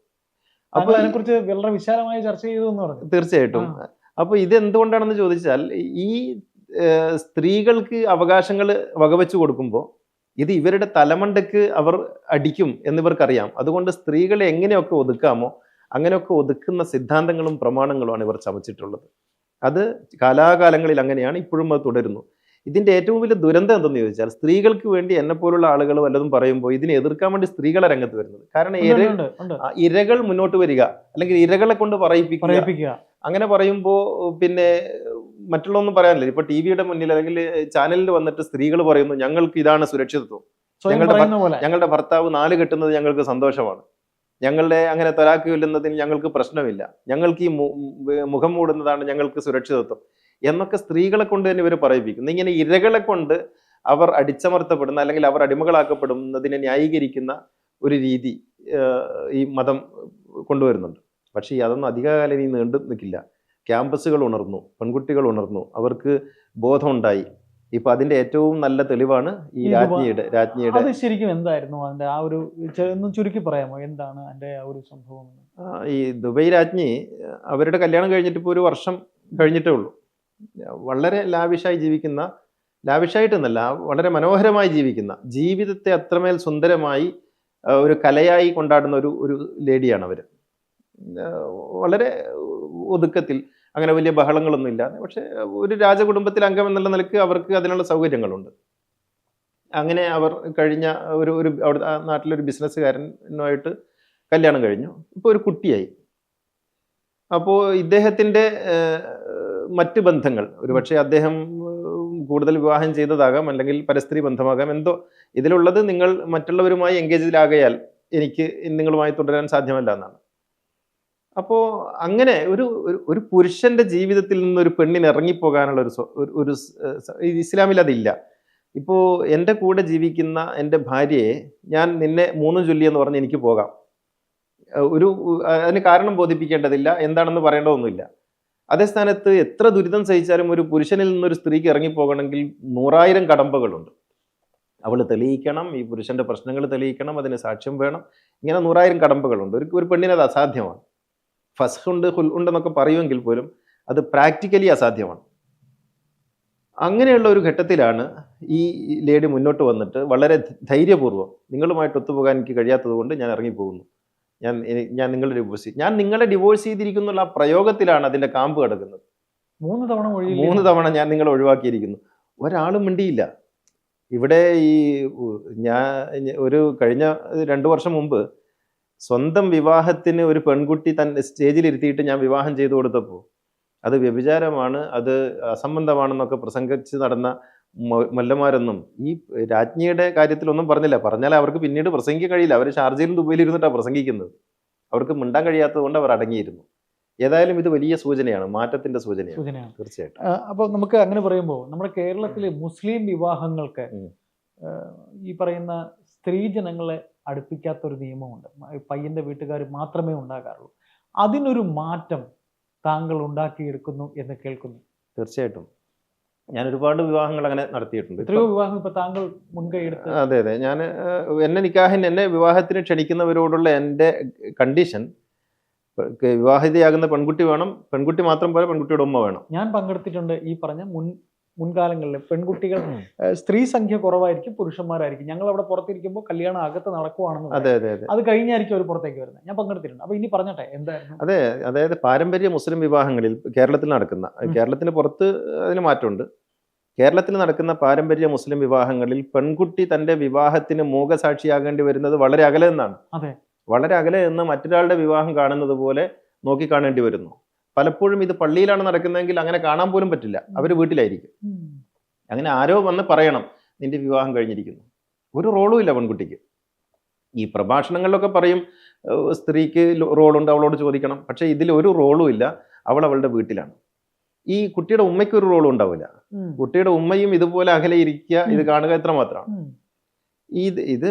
താങ്കൾ അപ്പൊ ഈ- അതിനെക്കുറിച്ച് വളരെ വിശാലമായി ചർച്ച ചെയ്തു എന്ന് പറഞ്ഞു. തീർച്ചയായിട്ടും. അപ്പൊ ഇത് എന്തുകൊണ്ടാണെന്ന് ചോദിച്ചാൽ ഈ സ്ത്രീകൾക്ക് അവകാശങ്ങൾ വകവെച്ചു കൊടുക്കുമ്പോൾ ഇത് ഇവരുടെ തലമണ്ടയ്ക്ക് അവർ അടിക്കും എന്നിവർക്കറിയാം. അതുകൊണ്ട് സ്ത്രീകളെ എങ്ങനെയൊക്കെ ഒതുക്കാമോ അങ്ങനെയൊക്കെ ഒതുക്കുന്ന സിദ്ധാന്തങ്ങളും പ്രമാണങ്ങളുമാണ് ഇവർ ചമച്ചിട്ടുള്ളത്. അത് കാലാകാലങ്ങളിൽ അങ്ങനെയാണ് ഇപ്പോഴും അത് തുടരുന്നു. ഇതിന്റെ ഏറ്റവും വലിയ ദുരന്തം എന്തെന്ന് ചോദിച്ചാൽ സ്ത്രീകൾക്ക് വേണ്ടി എന്നെ പോലുള്ള ആളുകൾ വല്ലതും പറയുമ്പോൾ ഇതിനെ എതിർക്കാൻ വേണ്ടി സ്ത്രീകളെ രംഗത്ത് വരുന്നത്. കാരണം ഇര ഇരകൾ മുന്നോട്ട് വരിക അല്ലെങ്കിൽ ഇരകളെ കൊണ്ട് പറയിപ്പിക്കുക. അങ്ങനെ പറയുമ്പോൾ പിന്നെ മറ്റുള്ളതൊന്നും പറയാനില്ല. ഇപ്പൊ ടി വിയുടെ മുന്നിൽ അല്ലെങ്കിൽ ചാനലിൽ വന്നിട്ട് സ്ത്രീകൾ പറയുന്നു ഞങ്ങൾക്ക് ഇതാണ് സുരക്ഷിതത്വം. ഞങ്ങളുടെ ഞങ്ങളുടെ ഭർത്താവ് നാല് കെട്ടുന്നത് ഞങ്ങൾക്ക് സന്തോഷമാണ്. ഞങ്ങളുടെ അങ്ങനെ തൊലാക്ക് കൊല്ലുന്നതിന് ഞങ്ങൾക്ക് പ്രശ്നമില്ല. ഞങ്ങൾക്ക് ഈ മുഖം മൂടുന്നതാണ് ഞങ്ങൾക്ക് സുരക്ഷിതത്വം. എന്നൊക്കെ സ്ത്രീകളെ കൊണ്ട് തന്നെ ഇവർ പറയിപ്പിക്കുന്നു. ഇങ്ങനെ ഇരകളെ കൊണ്ട് അവർ അടിച്ചമർത്തപ്പെടുന്ന അല്ലെങ്കിൽ അവർ അടിമകളാക്കപ്പെടുന്നതിനെ ന്യായീകരിക്കുന്ന ഒരു രീതി ഈ മതം കൊണ്ടുവരുന്നുണ്ട്. പക്ഷേ ഈ അതൊന്നും അധികകാലം ഇനി നീണ്ടു നിൽക്കില്ല. ക്യാമ്പസുകൾ ഉണർന്നു പെൺകുട്ടികൾ ഉണർന്നു അവർക്ക് ബോധമുണ്ടായി. ഇപ്പൊ അതിന്റെ ഏറ്റവും നല്ല തെളിവാണ് ഈ രാജ്ഞിയുടെ രാജ്ഞിയുടെ അത് ശരിക്കും എന്തായിരുന്നു? അതിന്റെ ആ ഒരു ഒന്ന് ചുരുക്കി പറയാമോ? എന്താണ് അതിന്റെ ആ ഒരു സംഭവം? ഈ ദുബൈ രാജ്ഞി അവരുടെ കല്യാണം കഴിഞ്ഞിട്ട് ഇപ്പോൾ ഒരു വർഷം കഴിഞ്ഞിട്ടേ ഉള്ളൂ. വളരെ ലാവിഷായി ജീവിക്കുന്ന ലാവിഷായിട്ടെന്നല്ല വളരെ മനോഹരമായി ജീവിക്കുന്ന ജീവിതത്തെ അത്രമേൽ സുന്ദരമായി ഒരു കലയായി കൊണ്ടാടുന്ന ഒരു ഒരു ലേഡിയാണ് അവർ വളരെ ഒതുക്കത്തിൽ അങ്ങനെ വലിയ ബഹളങ്ങളൊന്നും ഇല്ലാതെ പക്ഷെ ഒരു രാജകുടുംബത്തിൽ അംഗം എന്നുള്ള നിലയ്ക്ക് അവർക്ക് അതിനുള്ള സൗകര്യങ്ങളുണ്ട്. അങ്ങനെ അവർ കഴിഞ്ഞ ഒരു ഒരു അവിടെ നാട്ടിലൊരു ബിസിനസ്സുകാരനുമായിട്ട് കല്യാണം കഴിഞ്ഞു. ഇപ്പോൾ ഒരു കുട്ടിയായി. അപ്പോൾ ഇദ്ദേഹത്തിന്റെ മറ്റ് ബന്ധങ്ങൾ. ഒരുപക്ഷെ അദ്ദേഹം കൂടുതൽ വിവാഹം ചെയ്തതാകാം അല്ലെങ്കിൽ പരസ്ത്രീ ബന്ധമാകാം. എന്തോ ഇതിലുള്ളത് നിങ്ങൾ മറ്റുള്ളവരുമായി എൻഗേജിലാകയാൽ എനിക്ക് നിങ്ങളുമായി തുടരാൻ സാധ്യമല്ല എന്നാണ്. അപ്പോൾ അങ്ങനെ ഒരു ഒരു- പുരുഷന്റെ ജീവിതത്തിൽ നിന്ന് ഒരു പെണ്ണിന് ഇറങ്ങിപ്പോകാനുള്ള ഒരു ഒരു- ഇസ്ലാമിൽ അതില്ല. ഇപ്പോൾ എന്റെ കൂടെ ജീവിക്കുന്ന എന്റെ ഭാര്യയെ ഞാൻ നിന്നെ മൂന്നും ചൊല്ലി എന്ന് പറഞ്ഞ് എനിക്ക് പോകാം. ഒരു അതിന് കാരണം ബോധിപ്പിക്കേണ്ടതില്ല. എന്താണെന്ന് പറയേണ്ടതൊന്നുമില്ല. അതേ സ്ഥാനത്ത് എത്ര ദുരിതം സഹിച്ചാലും ഒരു പുരുഷനിൽ നിന്നൊരു സ്ത്രീക്ക് ഇറങ്ങിപ്പോകണമെങ്കിൽ നൂറായിരം കടമ്പകളുണ്ട്. അവൾ തെളിയിക്കണം ഈ പുരുഷന്റെ പ്രശ്നങ്ങൾ തെളിയിക്കണം അതിന് സാക്ഷ്യം വേണം. ഇങ്ങനെ നൂറായിരം കടമ്പകളുണ്ട്. ഒരു ഒരു പെണ്ണിന് അത് അസാധ്യമാണ്. ഫസ്ഹ് ഉണ്ട് ഹുൽ ഉണ്ടെന്നൊക്കെ പറയുമെങ്കിൽ പോലും അത് പ്രാക്ടിക്കലി അസാധ്യമാണ്. അങ്ങനെയുള്ള ഒരു ഘട്ടത്തിലാണ് ഈ ലേഡി മുന്നോട്ട് വന്നിട്ട് വളരെ ധൈര്യപൂർവം നിങ്ങളുമായിട്ട് ഒത്തുപോകാൻ എനിക്ക് കഴിയാത്തത് കൊണ്ട് ഞാൻ ഇറങ്ങിപ്പോകുന്നു. ഞാൻ ഞാൻ നിങ്ങളെ ഡിവോഴ്സ് ചെയ്തു ഞാൻ നിങ്ങളെ ഡിവോഴ്സ് ചെയ്തിരിക്കുന്നുള്ള ആ പ്രയോഗത്തിലാണ് അതിന്റെ കാമ്പ് കിടക്കുന്നത്. മൂന്ന് തവണ മൂന്ന് തവണ ഞാൻ നിങ്ങളെ ഒഴിവാക്കിയിരിക്കുന്നു. ഒരാളും മിണ്ടിയില്ല. ഇവിടെ ഈ ഞാൻ ഒരു കഴിഞ്ഞ രണ്ടു വർഷം മുമ്പ് സ്വന്തം വിവാഹത്തിന് ഒരു പെൺകുട്ടി തന്നെ സ്റ്റേജിൽ ഇരുത്തിയിട്ട് ഞാൻ വിവാഹം ചെയ്തു കൊടുത്തപ്പോൾ അത് വ്യഭിചാരമാണ് അത് അസംബന്ധമാണെന്നൊക്കെ പ്രസംഗിച്ച് നടന്ന മൊ- മൊല്ലമാരൊന്നും ഈ രാജ്ഞിയുടെ കാര്യത്തിലൊന്നും പറഞ്ഞില്ല. പറഞ്ഞാൽ അവർക്ക് പിന്നീട് പ്രസംഗിക്കാൻ കഴിയില്ല. അവർ ഷാർജയിലും ദുബൈയിലും ഇരുന്നിട്ടാണ് പ്രസംഗിക്കുന്നത്. അവർക്ക് മിണ്ടാൻ കഴിയാത്തത് കൊണ്ട് അവർ അടങ്ങിയിരുന്നു. ഏതായാലും ഇത് വലിയ സൂചനയാണ് മാറ്റത്തിന്റെ സൂചനയാണ്. സൂചനയാണ്. തീർച്ചയായിട്ടും. അപ്പോൾ അപ്പൊ നമുക്ക് അങ്ങനെ പറയുമ്പോൾ നമ്മുടെ കേരളത്തിലെ മുസ്ലിം വിവാഹങ്ങൾക്ക് ഈ പറയുന്ന സ്ത്രീ ജനങ്ങളെ അടുപ്പിക്കാത്ത ഒരു നിയമമുണ്ട് പയ്യന്റെ വീട്ടുകാർ മാത്രമേ ഉണ്ടാകാറുള്ളൂ. അതിനൊരു മാറ്റം താങ്കൾ ഉണ്ടാക്കിയെടുക്കുന്നു എന്ന് കേൾക്കുന്നു. തീർച്ചയായിട്ടും. ഞാൻ ഒരുപാട് വിവാഹങ്ങൾ അങ്ങനെ നടത്തിയിട്ടുണ്ട്. എത്രയോ വിവാഹം ഇപ്പൊ താങ്കൾ മുൻകൈ എടുത്ത്. അതെ അതെ. ഞാൻ എന്നെ നിക്കാഹിന് എന്നെ വിവാഹത്തിന് ക്ഷണിക്കുന്നവരോടുള്ള എന്റെ കണ്ടീഷൻ വിവാഹിതയാകുന്ന പെൺകുട്ടി വേണം പെൺകുട്ടി മാത്രം പോലെ പെൺകുട്ടിയുടെ ഉമ്മ വേണം. ഞാൻ പങ്കെടുത്തിട്ടുണ്ട് ഈ പറഞ്ഞ മുൻ മുൻകാലങ്ങളിൽ പെൺകുട്ടികൾ സ്ത്രീ സംഖ്യ കുറവായിരിക്കും പുരുഷന്മാരായിരിക്കും. ഞങ്ങൾ അവിടെ പുറത്തിരിക്കുമ്പോൾ കല്യാണം അകത്ത് നടക്കുവാണെന്ന് അതെ അതെ അതെ. അത് കഴിഞ്ഞായിരിക്കും അവർ പുറത്തേക്ക് വരുന്നത്. ഞാൻ പങ്കെടുത്തിട്ടുണ്ട്. അപ്പൊ ഇനി പറഞ്ഞട്ടെ എന്തായിരുന്നു? അതെ അതായത് പാരമ്പര്യ മുസ്ലിം വിവാഹങ്ങളിൽ കേരളത്തിൽ നടക്കുന്ന. കേരളത്തിന് പുറത്ത് അതിന് മാറ്റമുണ്ട്. കേരളത്തിൽ നടക്കുന്ന പാരമ്പര്യ മുസ്ലിം വിവാഹങ്ങളിൽ പെൺകുട്ടി തന്റെ വിവാഹത്തിന് മൂകസാക്ഷിയാകേണ്ടി വരുന്നത് വളരെ അകലെ എന്നാണ്. അതെ. വളരെ അകലെ എന്ന് മറ്റൊരാളുടെ വിവാഹം കാണുന്നത് പോലെ നോക്കിക്കാണേണ്ടി വരുന്നു. പലപ്പോഴും ഇത് പള്ളിയിലാണ് നടക്കുന്നതെങ്കിൽ അങ്ങനെ കാണാൻ പോലും പറ്റില്ല. അവർ വീട്ടിലായിരിക്കും. അങ്ങനെ ആരോ വന്ന് പറയണം നിന്റെ വിവാഹം കഴിഞ്ഞിരിക്കുന്നു. ഒരു റോളും ഇല്ല പെൺകുട്ടിക്ക്. ഈ പ്രഭാഷണങ്ങളിലൊക്കെ പറയും സ്ത്രീക്ക് റോളുണ്ട് അവളോട് ചോദിക്കണം. പക്ഷേ ഇതിൽ ഒരു റോളും ഇല്ല. അവൾ അവളുടെ വീട്ടിലാണ്. ഈ കുട്ടിയുടെ ഉമ്മയ്ക്ക് ഒരു റോളും ഉണ്ടാവില്ല. കുട്ടിയുടെ ഉമ്മയും ഇതുപോലെ അകലെ ഇരിക്കുക ഇത് കാണുക എത്ര മാത്രമാണ്. ഇത് ഇത്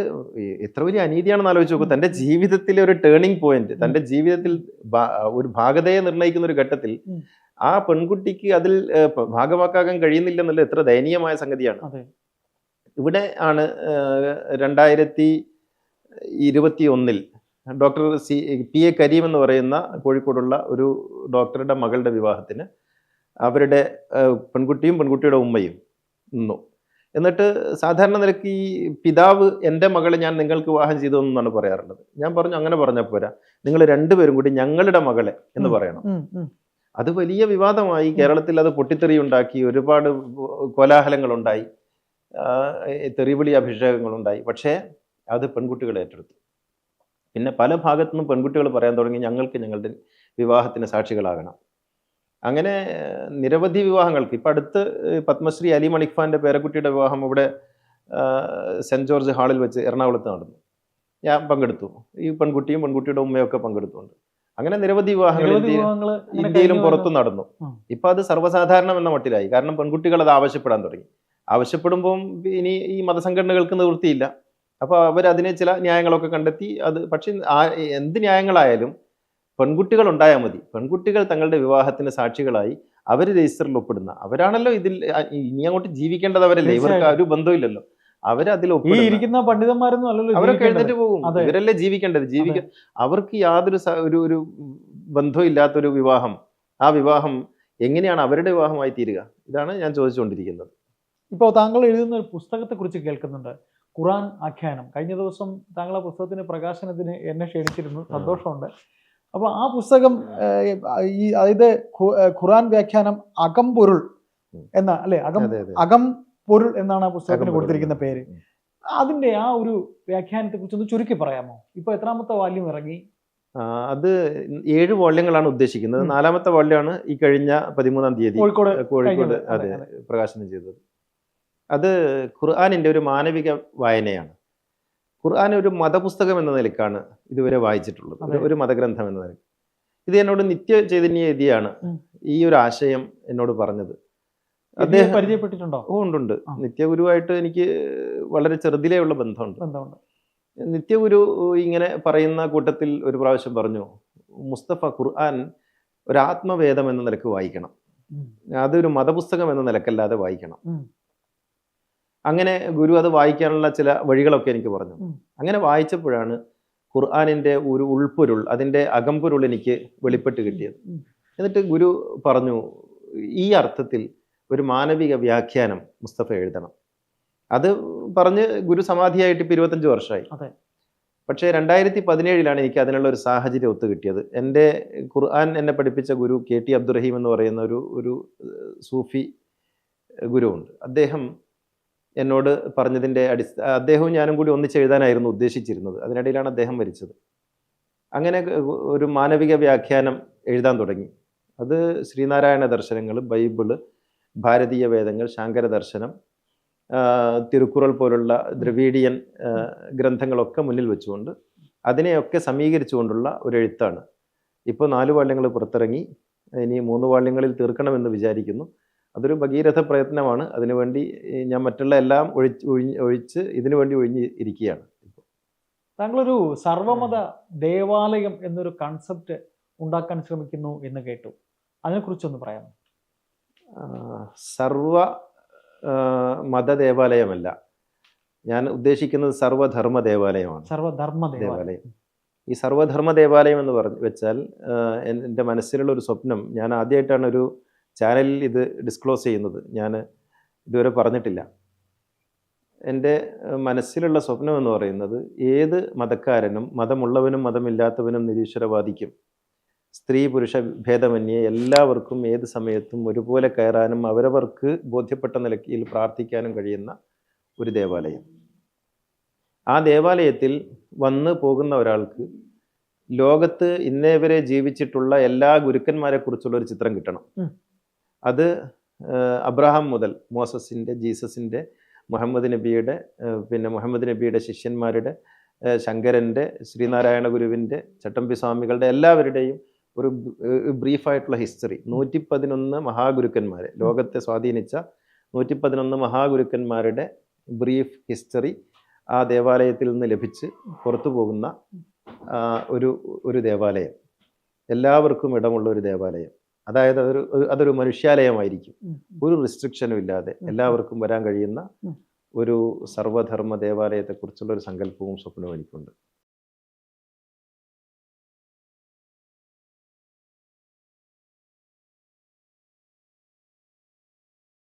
എത്ര വലിയ അനീതിയാണെന്ന് ആലോചിച്ച് നോക്കൂ. തന്റെ ജീവിതത്തിലെ ഒരു ടേണിംഗ് പോയിന്റ് തന്റെ ജീവിതത്തിൽ ഒരു ഭാഗതയെ നിർണയിക്കുന്ന ഒരു ഘട്ടത്തിൽ ആ പെൺകുട്ടിക്ക് അതിൽ ഭാഗമാക്കാകാൻ കഴിയുന്നില്ല എന്നുള്ളത് എത്ര ദയനീയമായ സംഗതിയാണ്. ഇവിടെ ആണ് രണ്ടായിരത്തി ഇരുപത്തി ഒന്നിൽ doctor C P A Kareem എന്ന് പറയുന്ന കോഴിക്കോടുള്ള ഒരു ഡോക്ടറുടെ മകളുടെ വിവാഹത്തിന് അവരുടെ പെൺകുട്ടിയും പെൺകുട്ടിയുടെ ഉമ്മയും നിന്നു. എന്നിട്ട് സാധാരണ നിലയ്ക്ക് ഈ പിതാവ് എന്റെ മകളെ ഞാൻ നിങ്ങൾക്ക് വിവാഹം ചെയ്തു എന്നാണ് പറയാറുള്ളത്. ഞാൻ പറഞ്ഞു അങ്ങനെ പറഞ്ഞാൽ പോരാ. നിങ്ങൾ രണ്ടുപേരും കൂടി ഞങ്ങളുടെ മകളെ എന്ന്. പറയണം. അത് വലിയ വിവാദമായി കേരളത്തിൽ അത് പൊട്ടിത്തെറി ഉണ്ടാക്കി ഒരുപാട് കോലാഹലങ്ങളുണ്ടായി തെറിവിളി അഭിഷേകങ്ങളുണ്ടായി. പക്ഷേ അത് പെൺകുട്ടികൾ ഏറ്റെടുത്തു. പിന്നെ പല ഭാഗത്തു നിന്നും പെൺകുട്ടികൾ പറയാൻ തുടങ്ങി ഞങ്ങൾക്ക് ഞങ്ങളുടെ വിവാഹത്തിന് സാക്ഷികളാകണം. അങ്ങനെ നിരവധി വിവാഹങ്ങൾക്ക്. ഇപ്പം അടുത്ത് പത്മശ്രീ അലി മണിഖാന്റെ പേരക്കുട്ടിയുടെ വിവാഹം ഇവിടെ സെന്റ് ജോർജ് ഹാളിൽ വെച്ച് എറണാകുളത്ത് നടന്നു. ഞാൻ പങ്കെടുത്തു. ഈ പെൺകുട്ടിയും പെൺകുട്ടിയുടെ ഉമ്മയൊക്കെ പങ്കെടുത്തുണ്ട്. അങ്ങനെ നിരവധി വിവാഹങ്ങൾ ഇന്ത്യയിലും പുറത്തും നടന്നു. ഇപ്പം ഇപ്പൊ അത് സർവസാധാരണം എന്ന മട്ടിലായി. കാരണം പെൺകുട്ടികൾ അത് ആവശ്യപ്പെടാൻ തുടങ്ങി. ആവശ്യപ്പെടുമ്പോൾ ഇനി ഈ മതസംഘടനകൾക്ക് നിവൃത്തിയില്ല. അപ്പോൾ അവർ അതിനെ ചില ന്യായങ്ങളൊക്കെ കണ്ടെത്തി അത് പക്ഷേ എന്ത് ന്യായങ്ങളായാലും പെൺകുട്ടികൾ ഉണ്ടായാൽ മതി. പെൺകുട്ടികൾ തങ്ങളുടെ വിവാഹത്തിന് സാക്ഷികളായി അവർ രജിസ്റ്ററിൽ ഒപ്പിടുന്ന അവരാണല്ലോ ഇതിൽ ഇനി അങ്ങോട്ട് ജീവിക്കേണ്ടത് അവരല്ലേ? ഇവർക്ക് ഒരു ബന്ധമില്ലല്ലോ. അവരതിൽ ഈ ഒപ്പിടുന്ന. ഇരിക്കുന്ന പണ്ഡിതന്മാരൊന്നും അല്ലല്ലോ അവരൊക്കെ. എഴുന്നേറ്റ് പോകും. ഇവരല്ലേ ജീവിക്കേണ്ടത്? ജീവിക്ക അവർക്ക് യാതൊരു ഒരു ഒരു ബന്ധവും ഇല്ലാത്തൊരു വിവാഹം. ആ വിവാഹം എങ്ങനെയാണ് അവരുടെ വിവാഹമായി തീരുക? ഇതാണ് ഞാൻ ചോദിച്ചുകൊണ്ടിരിക്കുന്നത്. ഇപ്പോൾ താങ്കൾ എഴുതുന്ന ഒരു പുസ്തകത്തെ കുറിച്ച് കേൾക്കുന്നുണ്ട്. ഖുറാൻ ആഖ്യാനം. കഴിഞ്ഞ ദിവസം താങ്കൾ ആ പുസ്തകത്തിന് പ്രകാശനത്തിന് എന്നെ ക്ഷണിച്ചിരുന്നു. സന്തോഷമുണ്ട്. അപ്പോൾ ആ പുസ്തകം ഈ അതായത് ഖുറാൻ വ്യാഖ്യാനം അകം പൊരുൾ എന്ന അല്ലെ? അകം അകം പൊരുൾ എന്നാണ് ആ പുസ്തകത്തിന് കൊടുത്തിരിക്കുന്ന പേര്. അതിന്റെ ആ ഒരു വ്യാഖ്യാനത്തെ കുറിച്ച് ഒന്ന് ചുരുക്കി പറയാമോ? ഇപ്പൊ എത്രാമത്തെ വാല്യം ഇറങ്ങി? അത് ഏഴ് വോള്യങ്ങളാണ് ഉദ്ദേശിക്കുന്നത്. നാലാമത്തെ വോള്യമാണ് ഈ കഴിഞ്ഞ പതിമൂന്നാം തീയതി കോഴിക്കോട് കോഴിക്കോട് അതെ, പ്രകാശനം ചെയ്തത്. അത് ഖുർആാനിന്റെ ഒരു മാനവിക വായനയാണ്. ഖുർആൻ ഒരു മതപുസ്തകം എന്ന നിലക്കാണ് ഇതുവരെ വായിച്ചിട്ടുള്ളത്. ഒരു- മതഗ്രന്ഥം എന്ന നിലയ്ക്ക് ഇത് എന്നോട് നിത്യ ചൈതന്യ എതിയാണ് ഈ ഒരു ആശയം എന്നോട് പറഞ്ഞത്. അദ്ദേഹം പരിചയപ്പെട്ടിട്ടുണ്ടോ? ഓ ഉണ്ട്. നിത്യഗുരുവായിട്ട് എനിക്ക് വളരെ ചെറുതിലേ ഉള്ള ബന്ധമുണ്ട്. ബന്ധമുണ്ട്. നിത്യഗുരു ഇങ്ങനെ പറയുന്ന കൂട്ടത്തിൽ ഒരു പ്രാവശ്യം പറഞ്ഞു മുസ്തഫ ഖുർആൻ ഒരു ആത്മവേദം എന്ന നിലയ്ക്ക് വായിക്കണം. അതൊരു മതപുസ്തകം എന്ന നിലക്കല്ലാതെ വായിക്കണം. അങ്ങനെ ഗുരു അത് വായിക്കാനുള്ള ചില വഴികളൊക്കെ എനിക്ക് പറഞ്ഞു. അങ്ങനെ വായിച്ചപ്പോഴാണ് ഖുർആാനിന്റെ ഒരു ഉൾപ്പൊരുൾ അതിന്റെ അകമ്പൊരുൾ എനിക്ക് വെളിപ്പെട്ട് കിട്ടിയത്. എന്നിട്ട് ഗുരു പറഞ്ഞു ഈ അർത്ഥത്തിൽ ഒരു മാനവിക വ്യാഖ്യാനം മുസ്തഫ എഴുതണം. അത് പറഞ്ഞ് ഗുരു സമാധിയായിട്ട് ഇപ്പം ഇരുപത്തഞ്ച് വർഷമായി. പക്ഷേ രണ്ടായിരത്തി പതിനേഴിലാണ് എനിക്ക് അതിനുള്ള ഒരു സാഹചര്യം ഒത്തു കിട്ടിയത്. എന്റെ ഖുർആൻ എന്നെ പഠിപ്പിച്ച ഗുരു കെ ടി അബ്ദുറഹീം എന്ന് പറയുന്ന ഒരു ഒരു സൂഫി ഗുരുവുണ്ട്. അദ്ദേഹം എന്നോട് പറഞ്ഞതിന്റെ അടിസ്ഥ അദ്ദേഹവും ഞാനും കൂടി ഒന്നിച്ച് എഴുതാനായിരുന്നു ഉദ്ദേശിച്ചിരുന്നത്. അതിനിടയിലാണ് അദ്ദേഹം മരിച്ചത്. അങ്ങനെ ഒരു മാനവിക വ്യാഖ്യാനം എഴുതാൻ തുടങ്ങി. അത് ശ്രീനാരായണ ദർശനങ്ങൾ ബൈബിൾ ഭാരതീയ വേദങ്ങൾ ശാങ്കര ദർശനം തിരുക്കുറൾ പോലുള്ള ദ്രവീഡിയൻ ഗ്രന്ഥങ്ങളൊക്കെ മുന്നിൽ വെച്ചുകൊണ്ട് അതിനെയൊക്കെ സമീകരിച്ചുകൊണ്ടുള്ള ഒരു എഴുത്താണ്. ഇപ്പോൾ നാല് വാള്യങ്ങൾ പുറത്തിറങ്ങി. ഇനി മൂന്ന് വാള്യങ്ങളിൽ തീർക്കണമെന്ന് വിചാരിക്കുന്നു. അതൊരു ഭഗീരഥ പ്രയത്നമാണ്. അതിനുവേണ്ടി ഞാൻ മറ്റുള്ള എല്ലാം ഒഴിച്ച് ഒഴിഞ്ഞ് ഒഴിച്ച് ഇതിനുവേണ്ടി ഒഴിഞ്ഞ് ഇരിക്കുകയാണ് താങ്കളൊരു സർവമത ദേവാലയം എന്നൊരു കൺസെപ്റ്റ് ഉണ്ടാക്കാൻ ശ്രമിക്കുന്നു എന്ന് കേട്ടു. അതിനെക്കുറിച്ചൊന്ന് പറയാമോ? സർവ മത ദേവാലയമല്ല. ഞാൻ ഉദ്ദേശിക്കുന്നത് സർവധർമ്മ ദേവാലയമാണ്. സർവധർമ്മ ദേവാലയം. ദേവാലയം. ഈ സർവധർമ്മ ദേവാലയം എന്ന് പറഞ്ഞു വെച്ചാൽ എന്റെ മനസ്സിലുള്ള ഒരു സ്വപ്നം ഞാൻ ആദ്യമായിട്ടാണ് ഒരു ചാനലിൽ ഇത് ഡിസ്ക്ലോസ് ചെയ്യുന്നത്. ഞാൻ ഇതുവരെ പറഞ്ഞിട്ടില്ല. എന്റെ മനസ്സിലുള്ള സ്വപ്നം എന്ന് പറയുന്നത് ഏത് മതക്കാരനും മതമുള്ളവനും മതമില്ലാത്തവനും നിരീശ്വരവാദിക്കും. സ്ത്രീ പുരുഷ ഭേദമന്യേ എല്ലാവർക്കും ഏത് സമയത്തും ഒരുപോലെ കയറാനും അവരവർക്ക് ബോധ്യപ്പെട്ട നിലയ്ക്കിൽ പ്രാർത്ഥിക്കാനും കഴിയുന്ന ഒരു ദേവാലയം. ആ ദേവാലയത്തിൽ വന്ന് പോകുന്ന ഒരാൾക്ക് ലോകത്ത് ഇന്നേവരെ ജീവിച്ചിട്ടുള്ള എല്ലാ ഗുരുക്കന്മാരെ കുറിച്ചുള്ള ഒരു ചിത്രം കിട്ടണം. അത് അബ്രഹാം മുതൽ മോസസിന്റെ ജീസസിന്റെ മുഹമ്മദ് നബിയുടെ പിന്നെ മുഹമ്മദ് നബിയുടെ ശിഷ്യന്മാരുടെ ശങ്കരന്റെ ശ്രീനാരായണ ഗുരുവിന്റെ ചട്ടമ്പി സ്വാമികളുടെ എല്ലാവരുടെയും ഒരു ബ്രീഫായിട്ടുള്ള ഹിസ്റ്ററി. നൂറ്റി പതിനൊന്ന് മഹാഗുരുക്കന്മാരെ ലോകത്തെ സ്വാധീനിച്ച നൂറ്റി പതിനൊന്ന് മഹാഗുരുക്കന്മാരുടെ ബ്രീഫ് ഹിസ്റ്ററി ആ ദേവാലയത്തിൽ നിന്ന് ലഭിച്ച് പുറത്തു പോകുന്ന ഒരു ഒരു ദേവാലയം. എല്ലാവർക്കും ഇടമുള്ള ഒരു ദേവാലയം. അതായത് അതൊരു അതൊരു മനുഷ്യാലയമായിരിക്കും. ഒരു റിസ്ട്രിക്ഷനും ഇല്ലാതെ എല്ലാവർക്കും വരാൻ കഴിയുന്ന ഒരു സർവധർമ്മ ദേവാലയത്തെക്കുറിച്ചുള്ള ഒരു സങ്കല്പവും സ്വപ്നവും എനിക്കുണ്ട്.